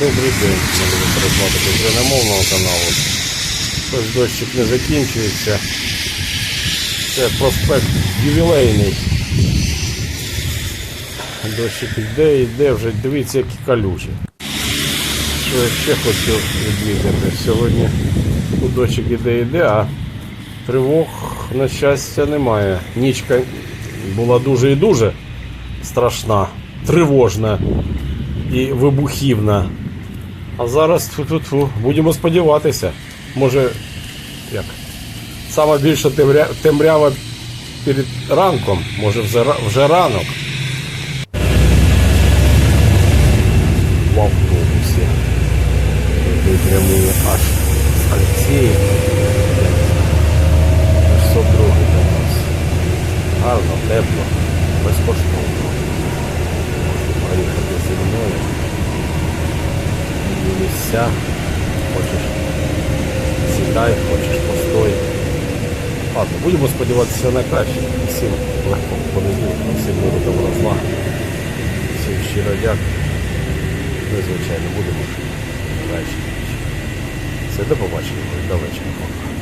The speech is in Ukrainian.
Добрий день, можу переплатити з україномовного каналу. Ось дощик не закінчується. Це проспект ювілейний. Дощик йде, йде, вже дивіться, які калючі. Що я ще хочу відмітити? Сьогодні ну, дощик іде, йде, а тривог, на щастя, немає. Нічка була дуже і дуже страшна, тривожна і вибухівна. А зараз тьфу-тьфу-тьфу, будемо сподіватися. Може, як? Саме більше темря... темрява перед ранком, може вже, вже ранок. В автобусі. Прямує аж з Алексеїв. 602 до нас. Гарно, тепло, безкоштовно. Є. Хочеш сідай, хочеш постой. Ладно, будемо сподіватися на краще. Всім легко понеділка, всім миру добра зла. Всім щиро дякую. Ми, звичайно, будемо краще. Все, до побачення, до вечора.